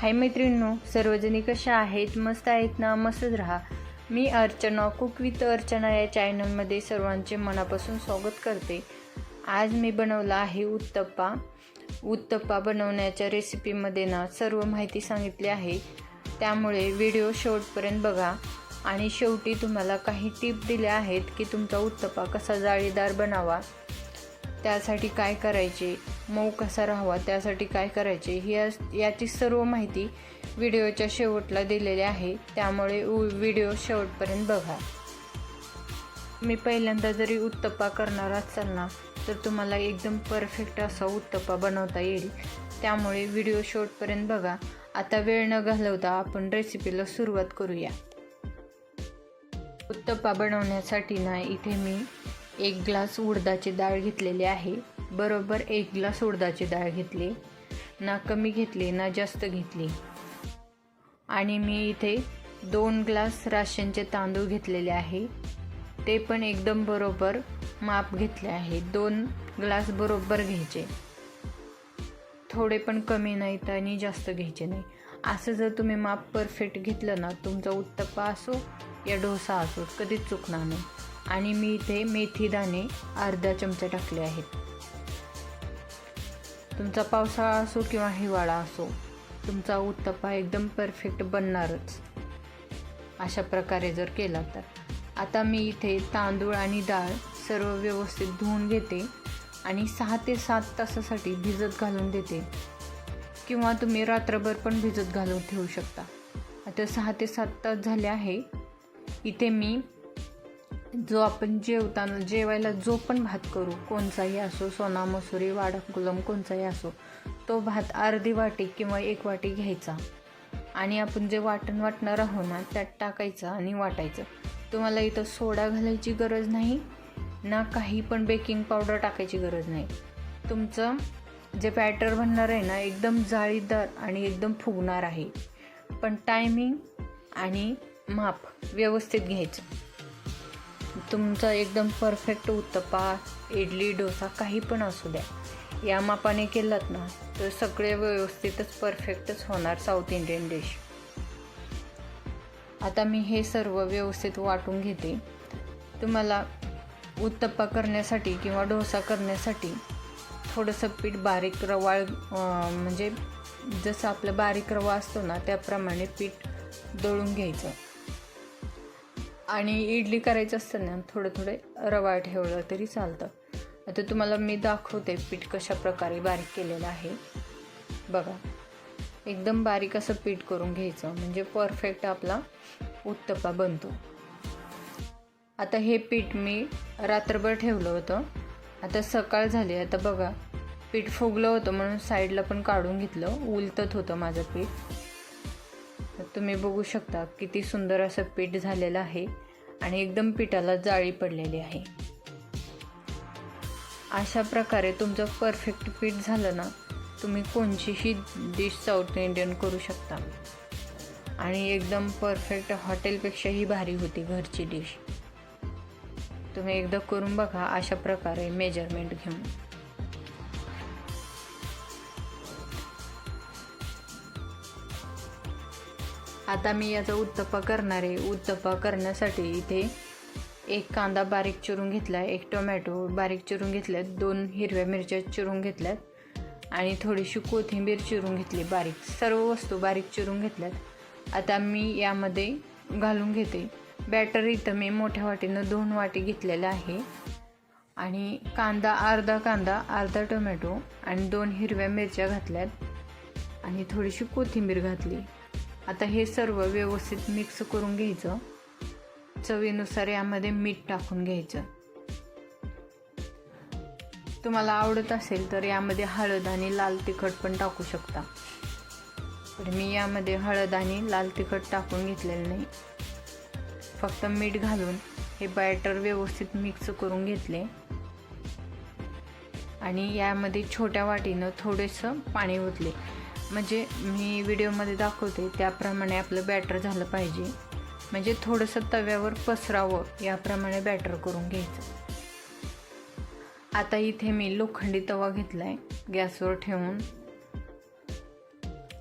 हाय मैत्रिणींनो सर्वजणी कशा आहेत? मस्त आहेत ना? मस्तच राहा. मी अर्चना कुक विथ अर्चना या चॅनलमध्ये सर्वांचे मनापासून स्वागत करते. आज मी बनवला आहे उत्तप्पा. उत्तप्पा बनवण्याच्या रेसिपीमध्ये ना सर्व माहिती सांगितली आहे. त्यामुळे व्हिडिओ शेवटपर्यंत बघा. आणि शेवटी तुम्हाला काही टिप दिल्या आहेत की तुमचा उत्तप्पा कसा जाळीदार बनावा. त्यासाठी काय करायचे? मऊ कसा राहावा? त्यासाठी काय करायचे? ही या- याची सर्व माहिती व्हिडिओच्या शेवटला दिलेली आहे. त्यामुळे उ- व्हिडिओ शेवटपर्यंत बघा. मी पहिल्यांदा जरी उत्तप्पा करणार असाल ना तर तुम्हाला एकदम परफेक्ट असा उत्तप्पा बनवता येईल. त्यामुळे व्हिडिओ शेवटपर्यंत बघा. आता वेळ न घालवता आपण रेसिपीला सुरुवात करूया. उत्तप्पा बनवण्यासाठी ना इथे मी एक ग्लास उडदाची डाळ घेतलेली आहे. बरोबर एक ग्लास उडदाची डाळ घेतली. ना कमी घेतली ना जास्त घेतली. आणि मी इथे दोन ग्लास राशनचे तांदूळ घेतलेले आहे. ते पण एकदम बरोबर माप घेतले आहे. दोन ग्लास बरोबर घ्यायचे. थोडे पण कमी नाहीत आणि जास्त घ्यायचे नाही. असं जर तुम्ही माप परफेक्ट घेतलं ना तुमचा उत्तप्पा असो या डोसा असो कधीच चुकणार नाही. आणि मी इथे मेथी दाणे अर्धा चमचा टाकले आहेत. तुमचा पावसाळा असो किंवा हिवाळा असो तुमचा उत्तप्पा एकदम परफेक्ट बनणारच. अशा प्रकारे जर केला तर. आता मी इथे तांदूळ आणि डाळ सर्व व्यवस्थित धुवून घेते आणि सहा ते सात तासासाठी भिजत घालून देते. किंवा तुम्ही रात्रभर पण भिजत घालून ठेवू शकता. आता सहा ते सात तास झाले आहे. इथे मी जो आपण जेवताना जेवायला जो पण भात करू कोणचाही असो सोना मसुरी वाडाकुलम कोणचाही असो तो भात अर्धी वाटी किंवा एक वाटी घ्यायचा. आणि आपण जे वाटण वाटणार आहो ना त्यात टाकायचं आणि वाटायचं. तुम्हाला इथं सोडा घालायची गरज नाही ना काही पण बेकिंग पावडर टाकायची गरज नाही. तुमचं जे बॅटर बनणार आहे ना एकदम जाळीदार आणि एकदम फुगणार आहे. पण टायमिंग आणि माप व्यवस्थित घ्यायचं. तुमचा एकदम परफेक्ट उत्तप्पा इडली डोसा काही पण असू द्या. या मापाने केलात ना तर सगळे व्यवस्थितच परफेक्टच होणार साऊथ इंडियन डिश आता मी हे सर्व व्यवस्थित वाटून घेते. तुम्हाला उत्तप्पा करण्यासाठी किंवा डोसा करण्यासाठी थोडंसं पीठ बारीक रवाळ म्हणजे जसं आपलं बारीक रवा असतो ना त्याप्रमाणे पीठ दळून घ्यायचं. आणि इडली करायचं असतं ना थोडं थोडे रवा ठेवलं तरी चालतं. आता तुम्हाला मी दाखवते पीठ कशा प्रकारे बारीक केलेलं आहे. बघा एकदम बारीक असं पीठ करून घ्यायचं म्हणजे परफेक्ट आपला उत्तपा बनतो. आता हे पीठ मी रात्रभर ठेवलं होतं. आता सकाळ झाली आता बघा पीठ फुगलं होतं म्हणून साईडला पण काढून घेतलं उलटत होतं माझं पीठ. तुम्ही बघू शकता किती सुंदर असं पीठ झालेलं आहे आणि एकदम पिठाला जाळी पडलेली आहे. अशा प्रकारे तुमचं परफेक्ट पीठ झालं ना तुम्ही कोणचीही डिश साऊथ इंडियन करू शकता. आणि एकदम परफेक्ट हॉटेलपेक्षाही भारी होती घरची डिश. तुम्ही एकदा करून बघा अशा प्रकारे मेजरमेंट घेऊन. आता मी याचा उत्तप्पा करणार आहे. उत्तप्पा करण्यासाठी इथे एक कांदा बारीक चिरून घेतला आहे एक टोमॅटो बारीक चिरून घेतल्यात दोन हिरव्या मिरच्या चिरून घेतल्यात आणि थोडीशी कोथिंबीर चिरून घेतली बारीक. सर्व वस्तू बारीक चिरून घेतल्यात. आता मी यामध्ये घालून घेते. बॅटर इथं मी मोठ्या वाटीनं दोन वाटी घेतलेलं आहे. आणि कांदा अर्धा कांदा अर्धा टोमॅटो आणि दोन हिरव्या मिरच्या घातल्यात आणि थोडीशी कोथिंबीर घातली. आता हे सर्व व्यवस्थित मिक्स करून घ्यायचं. चवीनुसार यामध्ये मीठ टाकून घ्यायचं. तुम्हाला आवडत असेल तर यामध्ये हळद आणि लाल तिखट पण टाकू शकता. पण मी यामध्ये हळद आणि लाल तिखट टाकून घेतलेलं नाही. फक्त मीठ घालून हे बॅटर व्यवस्थित मिक्स करून घेतले. आणि यामध्ये छोट्या वाटीनं थोडंसं पाणी ओतले. म्हणजे मी व्हिडिओमध्ये दाखवते त्याप्रमाणे आपलं बॅटर झालं पाहिजे. म्हणजे थोडंसं तव्यावर पसरावं याप्रमाणे बॅटर करून घ्यायचं. आता इथे मी लोखंडी तवा घेतला आहे गॅसवर ठेवून.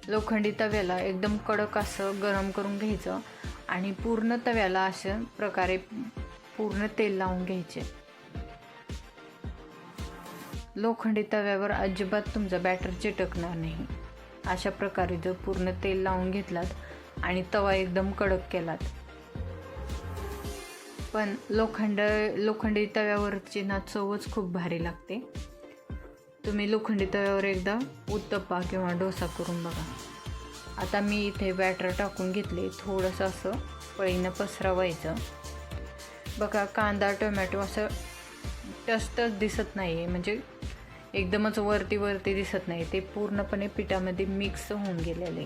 लोखंडी तव्याला एकदम कडक असं गरम करून घ्यायचं आणि पूर्ण तव्याला अशा प्रकारे पूर्ण तेल लावून घ्यायचे. लोखंडी तव्यावर अजिबात तुमचं बॅटर चिटकणार नाही. अशा प्रकारे जर पूर्ण तेल लावून घेतलात आणि तवा एकदम कडक केलात. पण लोखंड लोखंडी तव्यावरची ना चवच खूप भारी लागते. तुम्ही लोखंडी तव्यावर एकदा उत्तप्पा किंवा डोसा करून बघा. आता मी इथे बॅटर टाकून घेतले. थोडंसं असं पळीनं पसरवायचं. बघा कांदा टोमॅटो असं टचटच दिसत नाही आहे म्हणजे एकदमच वरती वरती दिसत नाही. ते पूर्णपणे पिठामध्ये मिक्स होऊन गेलेले.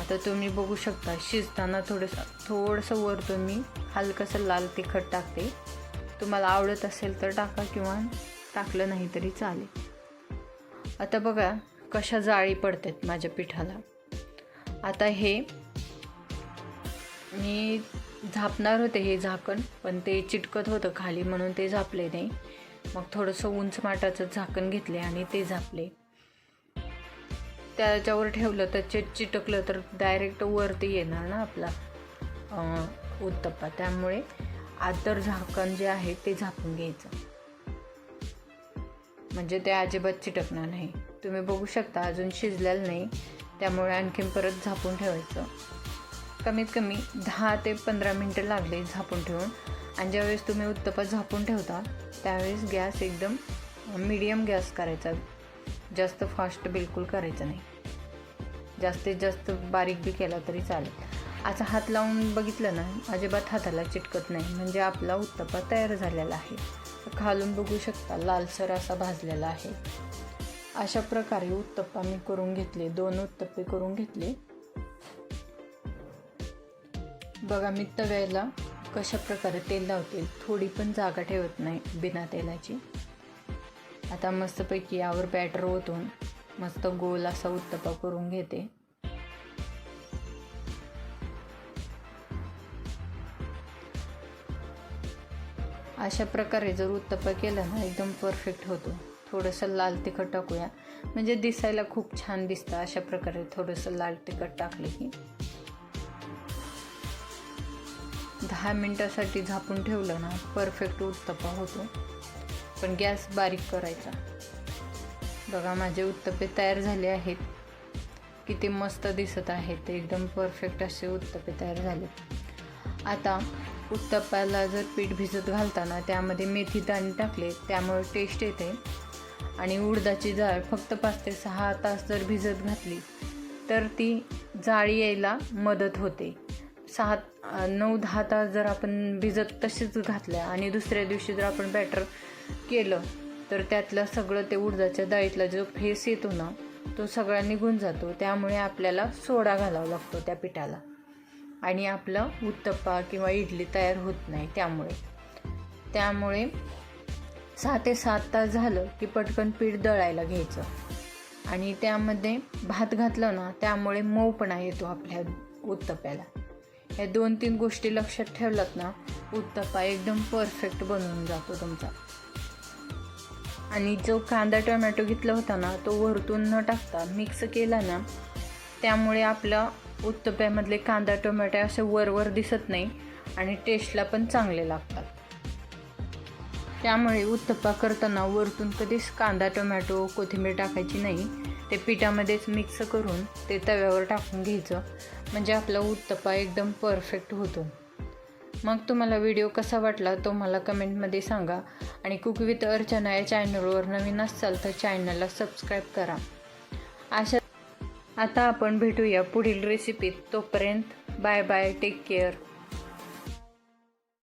आता तुम्ही बघू शकता शिजताना थोडंसं थोडंसं वरतून मी हलकंसं लाल तिखट टाकते. तुम्हाला आवडत असेल तर टाका किंवा टाकलं नाही तरी चालेल. आता बघा कशा जाळी पडतात माझ्या पिठाला. आता हे मी झापणार होते हे झाकण पण ते चिटकत होतं खाली म्हणून ते झापले नाही. मग थोडंसं उंच माटाचं झाकण घेतले आणि ते झापले. त्याच्यावर ठेवलं तर चे चिटकलं तर डायरेक्ट वरती येणार ना आपला उत्तप्पा. त्यामुळे आदर झाकण जे आहे ते झाकून घ्यायचं. म्हणजे ते अजिबात चिटकणार नाही. तुम्ही बघू शकता अजून शिजलेलं नाही. त्यामुळे आणखीन परत झापून ठेवायचं. कमीत कमी दहा ते पंधरा मिनटं लागले झापून ठेवून. आणि ज्यावेळेस तुम्ही उत्तपा झापून ठेवता त्यावेळेस गॅस एकदम मिडियम गॅस करायचा. जास्त फास्ट बिलकुल करायचं नाही. जास्तीत जास्त बारीक बी केला तरी चालेल. आता हात लावून बघितलं ना अजिबात हाताला चिटकत नाही. म्हणजे आपला उत्तप्पा तयार झालेला आहे. खालून बघू शकता लालसर असा भाजलेला आहे. अशा प्रकारे उत्तप्पा मी करून घेतले. दोन उत्तप्पे करून घेतले. बघा मी तव्याला कशा प्रकारे तेल लावतील थोडी पण जागा ठेवत नाही बिना तेलाची. आता मस्तपैकी यावर बॅटर ओतून मस्त गोल असा उत्तप्पा करून घेते. अशा प्रकारे जर उत्तप्पा केला ना एकदम परफेक्ट होतो. थोडंसं लाल तिखट टाकूया. म्हणजे दिसायला खूप छान दिसतं अशा प्रकारे थोडंसं लाल तिखट टाकले की. दहा मिनटासाठी झापून ठेवलं ना परफेक्ट उत्तप्पा होतो. पण गॅस बारीक करायचा. बघा माझे उत्तप्पे तयार झाले आहेत. किती मस्त दिसत आहेत. एकदम परफेक्ट असे उत्तप्पे तयार झाले आता उत्तप्पाला जर पीठ भिजत घालताना त्यामध्ये मेथी दाणे टाकले त्यामुळे टेस्ट येते. आणि उडदाची जाळ फक्त पाच ते सहा तास जर भिजत घातली तर ती जाळी यायला मदत होते. सहा नऊ दहा तास जर आपण भिजत तशीच घातल्या आणि दुसऱ्या दिवशी जर आपण बॅटर केलं तर त्यातलं सगळं ते उडदाच्या डाळीतला जो फेस येतो ना तो सगळा निघून जातो. त्यामुळे आपल्याला सोडा घालावा लागतो त्या पिठाला. आणि आपलं उत्तप्पा किंवा इडली तयार होत नाही त्यामुळे. त्यामुळे सहा ते सात तास झालं की पटकन पीठ दळायला घ्यायचं. आणि त्यामध्ये भात घातलं ना त्यामुळे मऊपणा येतो आपल्या उत्तप्याला या दोन तीन गोष्टी लक्षात ठेवलात ना उत्तप्पा एकदम परफेक्ट बनवून जातो तुमचा. आणि जो कांदा टोमॅटो घेतला होता ना तो वरतून न टाकता मिक्स केला ना त्यामुळे आपला उत्तप्यामधले कांदा टोमॅटो असे वरवर दिसत नाही आणि टेस्टला पण चांगले लागतात. त्यामुळे उत्तप्पा करताना वरतून कधीच कांदा टोमॅटो कोथिंबीर टाकायची नाही. ते पिठामध्येच मिक्स करून ते तव्यावर टाकून घ्यायचं. म्हणजे आपला उत्तप्पा एकदम परफेक्ट होतो. मग तुम्हाला व्हिडिओ कसा वाटला तो मला कमेंटमध्ये सांगा. आणि कुक विथ अर्चना या चॅनलवर नवीन असाल तर चॅनलला सबस्क्राईब करा. अशा आता आपण भेटूया पुढील रेसिपीत तोपर्यंत. Bye bye take care